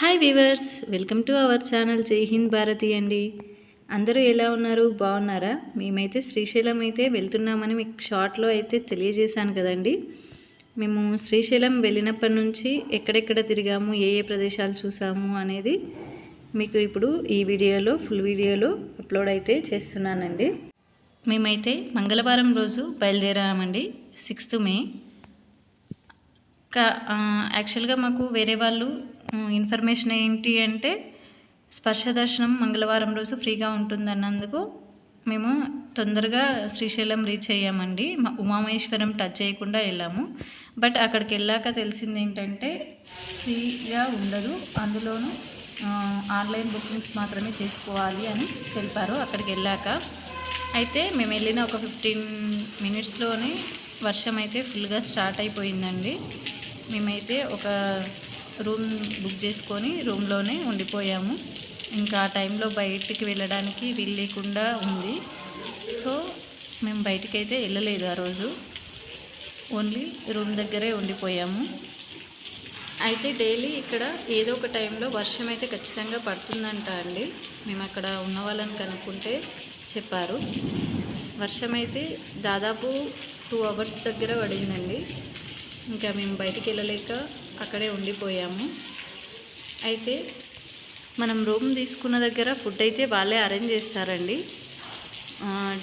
Hi viewers welcome to our channel Jai Hind Bharati అండి అందరూ ఎలా ఉన్నారు? బాగున్నారా? మేమైతే శ్రీశైలం అయితే వెళ్తున్నామని మీకు షార్ట్లో అయితే తెలియజేశాను కదండి. మేము శ్రీశైలం వెళ్ళినప్పటి నుంచి ఎక్కడెక్కడ తిరిగాము? ఏ ఏ ప్రదేశాలు చూసాము అనేది మీకు ఇప్పుడు ఈ వీడియోలో ఫుల్ వీడియోలో అప్లోడ్ అయితే చేస్తున్నానండి. మేమైతే మంగళవారం రోజు బయలుదేరామండి సిక్స్త్ మే. కా యాక్చువల్గా మాకు వేరే వాళ్ళు ఇన్ఫర్మేషన్ ఏంటి అంటే స్పర్శ దర్శనం మంగళవారం రోజు ఫ్రీగా ఉంటుందన్నందుకు మేము తొందరగా శ్రీశైలం రీచ్ అయ్యామండి. మా టచ్ చేయకుండా వెళ్ళాము. బట్ అక్కడికి వెళ్ళాక తెలిసింది ఏంటంటే ఫ్రీగా ఉండదు. అందులోనూ ఆన్లైన్ బుకింగ్స్ మాత్రమే చేసుకోవాలి అని తెలిపారు అక్కడికి వెళ్ళాక. అయితే మేము వెళ్ళిన ఒక ఫిఫ్టీన్ మినిట్స్లోనే వర్షం అయితే ఫుల్గా స్టార్ట్ అయిపోయిందండి. మేమైతే ఒక రూమ్ బుక్ చేసుకొని రూమ్లోనే ఉండిపోయాము. ఇంకా ఆ టైంలో బయటికి వెళ్ళడానికి వీలు లేకుండా ఉంది. సో మేము బయటికి అయితే వెళ్ళలేదు ఆ రోజు. ఓన్లీ రూమ్ దగ్గరే ఉండిపోయాము. అయితే డైలీ ఇక్కడ ఏదో ఒక టైంలో వర్షం అయితే ఖచ్చితంగా పడుతుందంట అండి. మేము అక్కడ ఉన్న వాళ్ళని కనుక్కుంటే చెప్పారు. వర్షం అయితే దాదాపు టూ అవర్స్ దగ్గర పడిందండి. ఇంకా మేము బయటికి వెళ్ళలేక అక్కడే ఉండిపోయాము. అయితే మనం రూమ్ తీసుకున్న దగ్గర ఫుడ్ అయితే వాళ్ళే అరేంజ్ చేస్తారండి.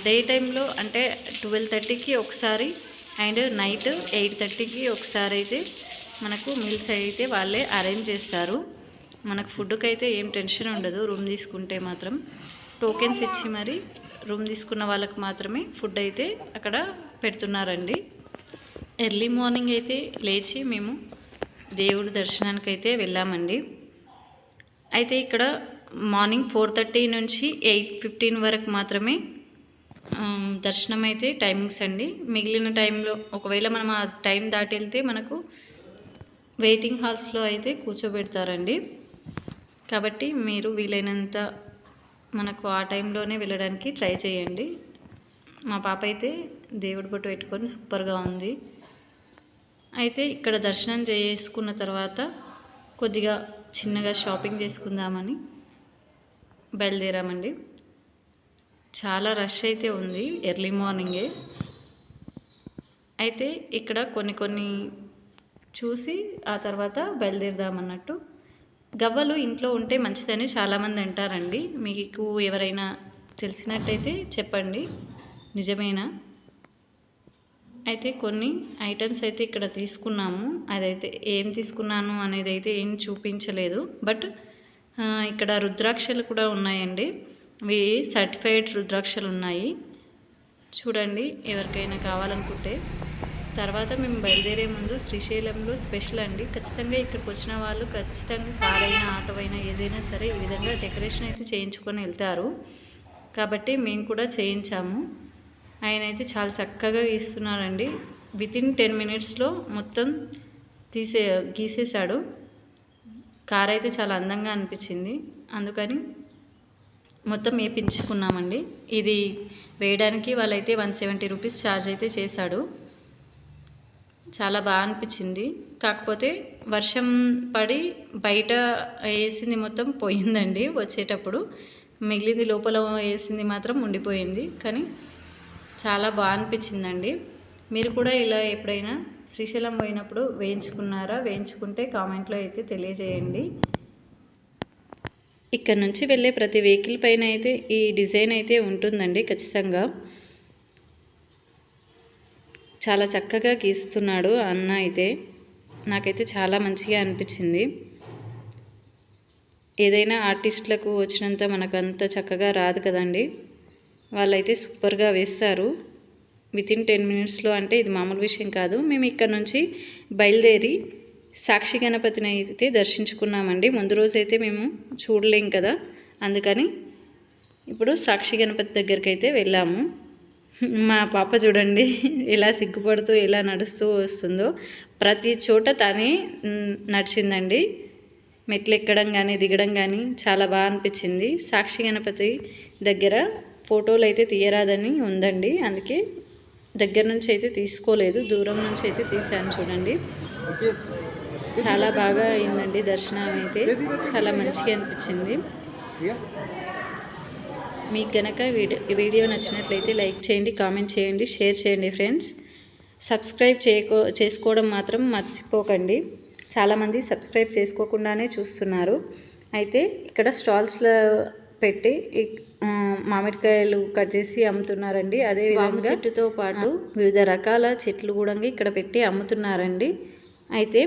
డే టైంలో అంటే ట్వెల్వ్ థర్టీకి ఒకసారి అండ్ నైట్ ఎయిట్ థర్టీకి ఒకసారి అయితే మనకు మీల్స్ అయితే వాళ్ళే అరేంజ్ చేస్తారు. మనకు ఫుడ్కి అయితే ఏం టెన్షన్ ఉండదు రూమ్ తీసుకుంటే మాత్రం. టోకెన్స్ ఇచ్చి మరి రూమ్ తీసుకున్న వాళ్ళకి మాత్రమే ఫుడ్ అయితే అక్కడ పెడుతున్నారండి. ఎర్లీ మార్నింగ్ అయితే లేచి మేము దేవుడి దర్శనానికి అయితే వెళ్ళామండి. అయితే ఇక్కడ మార్నింగ్ ఫోర్ థర్టీ నుంచి ఎయిట్ ఫిఫ్టీన్ వరకు మాత్రమే దర్శనం అయితే టైమింగ్స్ అండి. మిగిలిన టైంలో ఒకవేళ మనం ఆ టైం దాటి వెళ్తే మనకు వెయిటింగ్ హాల్స్లో అయితే కూర్చోబెడతారండి. కాబట్టి మీరు వీలైనంత మనకు ఆ టైంలోనే వెళ్ళడానికి ట్రై చేయండి. మా పాప అయితే దేవుడి బొట్టు పెట్టుకొని సూపర్గా ఉంది. అయితే ఇక్కడ దర్శనం చేసుకున్న తర్వాత కొద్దిగా చిన్నగా షాపింగ్ చేసుకుందామని బయలుదేరామండి. చాలా రష్ అయితే ఉంది ఎర్లీ మార్నింగే. అయితే ఇక్కడ కొన్ని కొన్ని చూసి ఆ తర్వాత బయలుదేరదామన్నట్టు. గవ్వలు ఇంట్లో ఉంటే మంచిదని చాలామంది అంటారండి. మీకు ఎవరైనా తెలిసినట్టయితే చెప్పండి. నిజమేనా? అయితే కొన్ని ఐటమ్స్ అయితే ఇక్కడ తీసుకున్నాము. అదైతే ఏం తీసుకున్నాను అనేది అయితే ఏం చూపించలేదు. బట్ ఇక్కడ రుద్రాక్షలు కూడా ఉన్నాయండి. ఇవి సర్టిఫైడ్ రుద్రాక్షలు ఉన్నాయి. చూడండి ఎవరికైనా కావాలనుకుంటే. తర్వాత మేము బయలుదేరే ముందు శ్రీశైలంలో స్పెషల్ అండి. ఖచ్చితంగా ఇక్కడికి వచ్చిన వాళ్ళు ఖచ్చితంగా కారైనా ఆటో అయినా ఏదైనా సరే ఈ విధంగా డెకరేషన్ అయితే చేయించుకొని వెళ్తారు. కాబట్టి మేము కూడా చేయించాము. ఆయన అయితే చాలా చక్కగా గీస్తున్నారండి. వితిన్ టెన్ మినిట్స్లో మొత్తం తీసే గీసేశాడు. కార్ అయితే చాలా అందంగా అనిపించింది. అందుకని మొత్తం వేయించుకున్నామండి ఇది వేయడానికి వాళ్ళైతే వన్ సెవెంటీ రూపీస్ ఛార్జ్ అయితే చేశాడు. చాలా బాగా అనిపించింది. కాకపోతే వర్షం పడి బయట వేసింది మొత్తం పోయిందండి. వచ్చేటప్పుడు మిగిలింది లోపల వేసింది మాత్రం ఉండిపోయింది. కానీ చాలా బాగా అనిపించిందండి. మీరు కూడా ఇలా ఎప్పుడైనా శ్రీశైలం పోయినప్పుడు వేయించుకున్నారా? వేయించుకుంటే కామెంట్లో అయితే తెలియజేయండి. ఇక్కడ నుంచి వెళ్ళే ప్రతి వెహికల్ పైన అయితే ఈ డిజైన్ అయితే ఉంటుందండి ఖచ్చితంగా. చాలా చక్కగా గీస్తున్నాడు అన్న అయితే. నాకైతే చాలా మంచిగా అనిపించింది. ఏదైనా ఆర్టిస్టులకు వచ్చినంత మనకు అంత చక్కగా రాదు కదండి. వాళ్ళైతే సూపర్గా వేస్తారు. వితిన్ టెన్ మినిట్స్లో అంటే ఇది మామూలు విషయం కాదు. మేము ఇక్కడ నుంచి బయలుదేరి సాక్షి గణపతిని అయితే దర్శించుకున్నామండి. ముందు రోజైతే మేము చూడలేం కదా. అందుకని ఇప్పుడు సాక్షి గణపతి దగ్గరికి అయితే వెళ్ళాము. మా పాప చూడండి ఎలా సిగ్గుపడుతూ ఎలా నడుస్తూ వస్తుందో. ప్రతి చోట తనే నడిచిందండి. మెట్లు ఎక్కడం కానీ దిగడం కానీ చాలా బాగా అనిపించింది. సాక్షి గణపతి దగ్గర ఫోటోలు అయితే తీయరాదని ఉందండి. అందుకే దగ్గర నుంచి అయితే తీసుకోలేదు. దూరం నుంచి అయితే తీసాను చూడండి. చాలా బాగా అయిందండి దర్శనం అయితే. చాలా మంచిగా అనిపించింది. మీకు గనక వీడియో వీడియో నచ్చినట్లయితే లైక్ చేయండి కామెంట్ చేయండి షేర్ చేయండి ఫ్రెండ్స్. సబ్స్క్రైబ్ చేయకో చేసుకోవడం మాత్రం మర్చిపోకండి. చాలామంది సబ్స్క్రైబ్ చేసుకోకుండానే చూస్తున్నారు. అయితే ఇక్కడ స్టాల్స్లో పెట్టి మామిడికాయలు కట్ చేసి అమ్ముతున్నారండి. అదే విధంగా చెట్టుతో పాటు వివిధ రకాల చెట్లు కూడా ఇక్కడ పెట్టి అమ్ముతున్నారండి. అయితే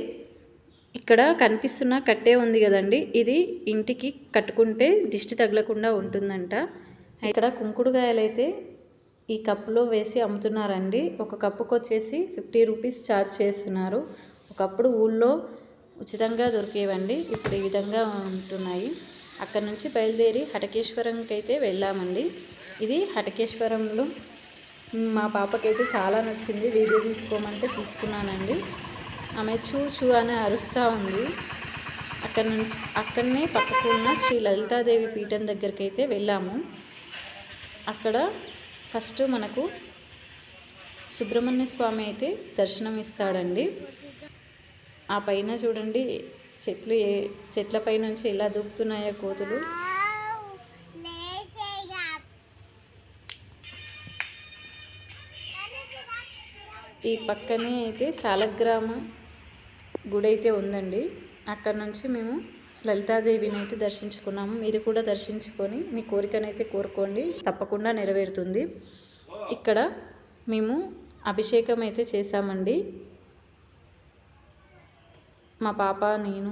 ఇక్కడ కనిపిస్తున్న కట్టే ఉంది కదండి. ఇది ఇంటికి కట్టుకుంటే దిష్టి తగలకుండా ఉంటుందంట. ఇక్కడ కుంకుడుకాయలు అయితే ఈ కప్పులో వేసి అమ్ముతున్నారండి. ఒక కప్పుకు వచ్చేసి ఫిఫ్టీ రూపీస్ ఛార్జ్ చేస్తున్నారు. ఒకప్పుడు ఊళ్ళో ఉచితంగా దొరికేవండి. ఇప్పుడు ఈ విధంగా ఉంటున్నాయి. అక్కడ నుంచి బయలుదేరి హటకేశ్వరంకి అయితే వెళ్ళామండి. ఇది హటకేశ్వరంలో మా పాపకైతే చాలా నచ్చింది. వీడియో తీసుకోమంటే తీసుకున్నానండి. ఆమె చూ చూ అని అరుస్తూ ఉంది. అక్కడ నుంచి అక్కడనే పక్కకు ఉన్న శ్రీ లలితాదేవి పీఠం దగ్గరికి అయితే వెళ్ళాము. అక్కడ ఫస్ట్ మనకు సుబ్రహ్మణ్య స్వామి అయితే దర్శనం ఇస్తాడండి ఆ పైన చూడండి చెట్లు ఏ చెట్లపై నుంచి ఎలా దూకుతున్నాయో కోతులు. ఈ పక్కనే అయితే సాలగ్రామ గుడి అయితే ఉందండి. అక్కడ నుంచి మేము లలితాదేవిని అయితే దర్శించుకున్నాము. మీరు కూడా దర్శించుకొని మీ కోరికనైతే కోరుకోండి. తప్పకుండా నెరవేరుతుంది. ఇక్కడ మేము అభిషేకం అయితే చేశామండి. మా పాప నేను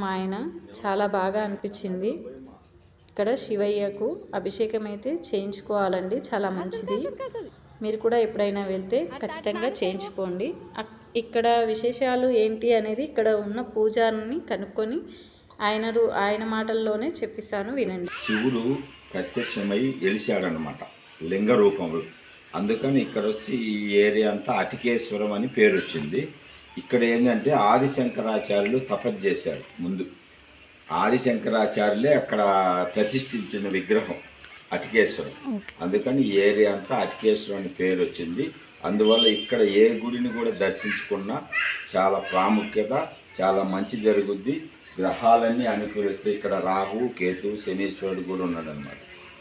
మా ఆయన చాలా బాగా అనిపించింది. ఇక్కడ శివయ్యకు అభిషేకం అయితే చేయించుకోవాలండి చాలా మంచిది. మీరు కూడా ఎప్పుడైనా వెళ్తే ఖచ్చితంగా చేయించుకోండి. ఇక్కడ విశేషాలు ఏంటి అనేది ఇక్కడ ఉన్న పూజారిని కనుక్కొని ఆయన ఆయన మాటల్లోనే చెప్పిస్తాను వినండి. శివుడు ప్రత్యక్షమై వెలిశాడనమాట లింగ రూపంలో అందుకని ఇక్కడ వచ్చి ఈ ఏరియా అంతా అటికేశ్వరం అని పేరు వచ్చింది ఇక్కడ ఏంటంటే ఆదిశంకరాచార్యులు తపస్సు చేశారు ముందు. ఆదిశంకరాచార్యులే అక్కడ ప్రతిష్ఠించిన విగ్రహం అటికేశ్వరం అందుకని ఈ ఏరియా అంతా అటికేశ్వరం అని పేరు వచ్చింది. అందువల్ల ఇక్కడ ఏ గుడిని కూడా దర్శించుకున్నా చాలా ప్రాముఖ్యత చాలా మంచి జరుగుద్ది. గ్రహాలన్నీ అనుకూలిస్తాయి ఇక్కడ రాహు కేతు శనీశ్వరుడు కూడా ఉన్నాడనమాట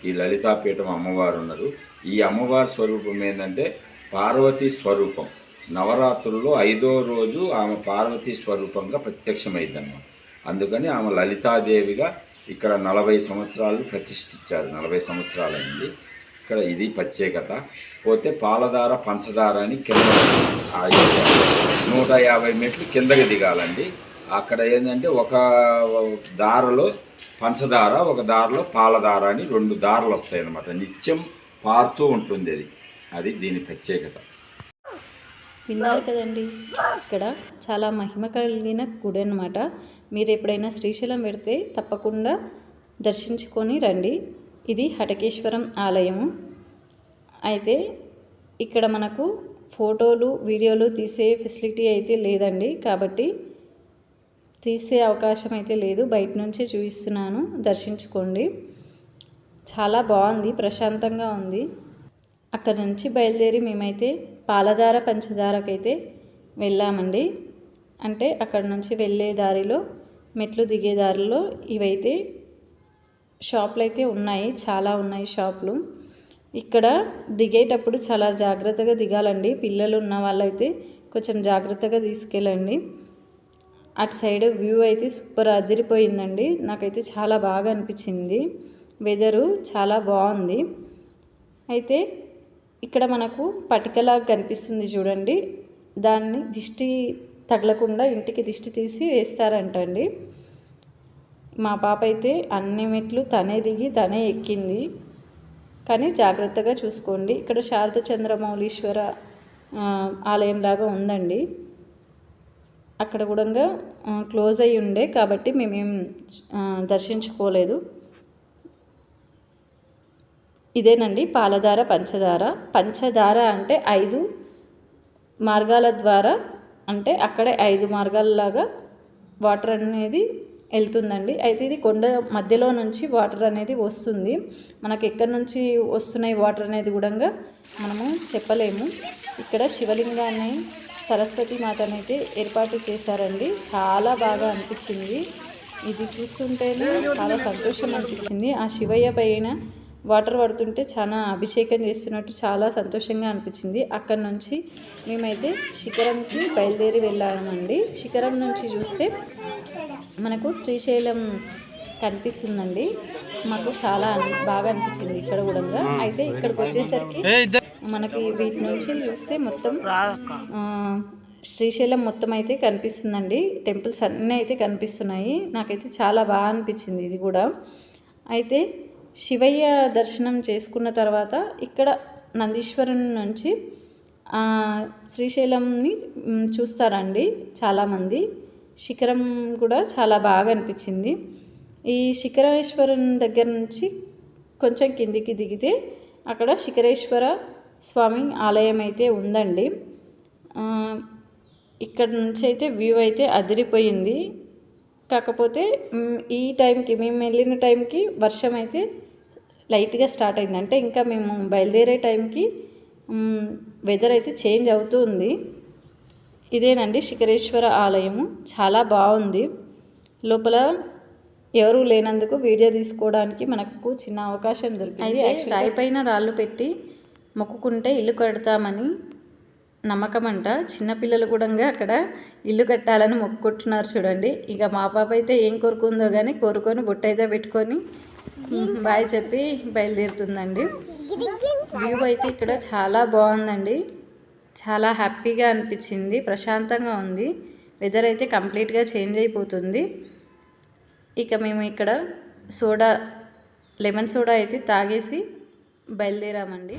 ఈ లలితాపీఠం అమ్మవారు ఉన్నారు. ఈ అమ్మవారి స్వరూపం ఏంటంటే పార్వతీ స్వరూపం. నవరాత్రుల్లో ఐదో రోజు ఆమె పార్వతీ స్వరూపంగా ప్రత్యక్షమైందన్నమాట అందుకని ఆమె లలితాదేవిగా ఇక్కడ నలభై సంవత్సరాలు ప్రతిష్ఠించారు. నలభై సంవత్సరాలైంది. ఇక్కడ ఇది ప్రత్యేకత. పోతే పాలధార పంచదార అని కింద నూట యాభై మెట్లు కిందకి దిగాలండి. అక్కడ ఏంటంటే ఒక దారలో పంచదార ఒక దారిలో పాలధార అని రెండు దారులు వస్తాయి అన్నమాట నిత్యం పారుతూ ఉంటుంది అది. అది దీని ప్రత్యేకత. విన్నారు కదండి. ఇక్కడ చాలా మహిమ కలిగిన గుడి అనమాట మీరు ఎప్పుడైనా శ్రీశైలం పెడితే తప్పకుండా దర్శించుకొని రండి. ఇది హటకేశ్వరం ఆలయము. అయితే ఇక్కడ మనకు ఫోటోలు వీడియోలు తీసే ఫెసిలిటీ అయితే లేదండి. కాబట్టి తీసే అవకాశం అయితే లేదు. బయట నుంచే చూపిస్తున్నాను. దర్శించుకోండి. చాలా బాగుంది. ప్రశాంతంగా ఉంది. అక్కడ నుంచి బయలుదేరి మేమైతే పాలధార పంచదారకైతే వెళ్ళామండి. అంటే అక్కడ నుంచి వెళ్ళే దారిలో మెట్లు దిగే దారిలో ఇవైతే షాపులు అయితే ఉన్నాయి. చాలా ఉన్నాయి షాపులు. ఇక్కడ దిగేటప్పుడు చాలా జాగ్రత్తగా దిగాలండి. పిల్లలు ఉన్న వాళ్ళైతే కొంచెం జాగ్రత్తగా తీసుకెళ్ళండి. అటు సైడ్ వ్యూ అయితే సూపర్ అదిరిపోయిందండి. నాకైతే చాలా బాగా అనిపించింది. వెదరు చాలా బాగుంది. అయితే ఇక్కడ మనకు పటికలా కనిపిస్తుంది చూడండి. దాన్ని దిష్టి తగలకుండా ఇంటికి దిష్టి తీసి వేస్తారంటండి. మా పాప అయితే అన్ని మెట్లు తనే దిగి తనే ఎక్కింది. కానీ జాగ్రత్తగా చూసుకోండి. ఇక్కడ శారద చంద్రమౌళీశ్వర ఆలయం లాగా ఉందండి. అక్కడ కూడా క్లోజ్ అయ్యి ఉండే కాబట్టి మేమేం దర్శించుకోలేదు. ఇదేనండి పాలధార పంచదార పంచదార అంటే ఐదు మార్గాల ద్వారా అంటే అక్కడే ఐదు మార్గాలలాగా వాటర్ అనేది వెళ్తుందండి అయితే ఇది కొండ మధ్యలో నుంచి వాటర్ అనేది వస్తుంది. మనకి ఎక్కడి నుంచి వస్తున్నాయి వాటర్ అనేది కూడా మనము చెప్పలేము. ఇక్కడ శివలింగాన్ని సరస్వతి మాతనైతే ఏర్పాటు చేశారండి. చాలా బాగా అనిపించింది. ఇది చూస్తుంటేనే చాలా సంతోషం అనిపించింది. ఆ శివయ్య పైన వాటర్ పడుతుంటే చాలా అభిషేకం చేస్తున్నట్టు చాలా సంతోషంగా అనిపించింది. అక్కడ నుంచి మేమైతే శిఖరంకి బయలుదేరి వెళ్ళామండి. శిఖరం నుంచి చూస్తే మనకు శ్రీశైలం కనిపిస్తుందండి. మాకు చాలా బాగా అనిపించింది ఇక్కడ కూడా. అయితే ఇక్కడికి వచ్చేసరికి మనకి వీటి నుంచి చూస్తే మొత్తం శ్రీశైలం మొత్తం అయితే కనిపిస్తుందండి. టెంపుల్స్ అన్నీ అయితే కనిపిస్తున్నాయి. నాకైతే చాలా బాగా అనిపించింది ఇది కూడా. అయితే శివయ్య దర్శనం చేసుకున్న తర్వాత ఇక్కడ నందీశ్వరం నుంచి శ్రీశైలంని చూస్తారండి చాలామంది. శిఖరం కూడా చాలా బాగా అనిపించింది. ఈ శిఖరేశ్వరం దగ్గర నుంచి కొంచెం కిందికి దిగితే అక్కడ శిఖరేశ్వర స్వామి ఆలయం అయితే ఉందండి. ఇక్కడ నుంచి అయితే వ్యూ అయితే అదిరిపోయింది. కాకపోతే ఈ టైంకి మేము వెళ్ళిన టైంకి వర్షం అయితే లైట్గా స్టార్ట్ అయింది. అంటే ఇంకా మేము బయలుదేరే టైంకి వెదర్ అయితే చేంజ్ అవుతూ ఉంది. ఇదేనండి శిఖరేశ్వర ఆలయము. చాలా బాగుంది. లోపల ఎవరు లేనందుకు వీడియో తీసుకోవడానికి మనకు చిన్న అవకాశం దొరికింది. రాయి పైన రాళ్ళు పెట్టి మొక్కుకుంటే ఇల్లు కడతామని నమ్మకం అంట చిన్నపిల్లలు కూడా అక్కడ ఇల్లు కట్టాలని మొక్కుకుంటున్నారు చూడండి. ఇక మా పాప అయితే ఏం కోరుకుందో కానీ కోరుకొని బొట్టు అయితే పెట్టుకొని బాయ్ చెప్పి బయలుదేరుతుందండి. వ్యూ అయితే ఇక్కడ చాలా బాగుందండి. చాలా హ్యాపీగా అనిపించింది. ప్రశాంతంగా ఉంది. వెదర్ అయితే కంప్లీట్గా చేంజ్ అయిపోతుంది. ఇక మేము ఇక్కడ సోడా లెమన్ సోడా అయితే తాగేసి బయలుదేరామండి.